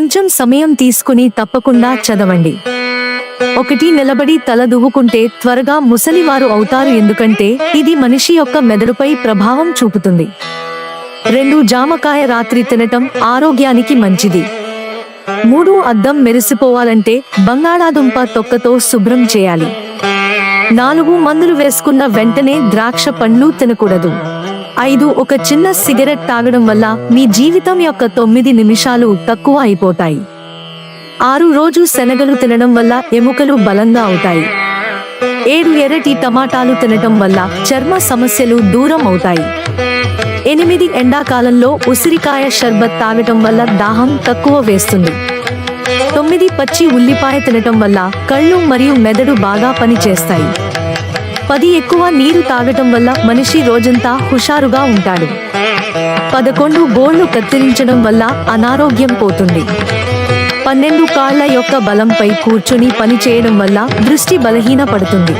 కొంచెం సమయం తీసుకుని తప్పకుండా చదవండి. ఒకటి నిలబడి తల దువ్వుకుంటే త్వరగా ముసలివారు అవుతారు ఎందుకంటే ఇది మనిషి యొక్క మెదడుపై ప్రభావం చూపుతుంది. రెండు జామకాయ రాత్రి తినటం ఆరోగ్యానికి మంచిది. మూడు అద్దం మెరిసిపోవాలంటే బంగాళాదుంప తొక్కతో శుభ్రం చేయాలి. నాలుగు మందులు వేసుకున్న వెంటనే ద్రాక్ష పండ్లు తినకూడదు. ఐదు ఒక చిన్న సిగరెట్ తాగడం వల్ల మీ జీవితం యొక్క తొమ్మిది నిమిషాలు తక్కువ అయిపోతాయి. ఆరు రోజు శనగలు తినడం వల్ల ఎముకలు బలంగా అవుతాయి. ఏడు ఎర్రటి టమాటాలు తినటం వల్ల చర్మ సమస్యలు దూరం అవుతాయి. ఎనిమిది ఎండాకాలంలో ఉసిరికాయ షర్బత్ తాగటం వల్ల దాహం తక్కువ వేస్తుంది. తొమ్మిది పచ్చి ఉల్లిపాయ తినటం వల్ల కళ్ళు మరియు మెదడు బాగా పనిచేస్తాయి. పది ఎక్కువ నీరు తాగటం వల్ల మనిషి రోజంతా హుషారుగా ఉంటాడు. పదకొండు గోళ్ళు కత్తిరించడం వల్ల అనారోగ్యం పోతుంది. పన్నెండు కాళ్ళ యొక్క బలంపై కూర్చుని పని చేయడం వల్ల దృష్టి బలహీన పడుతుంది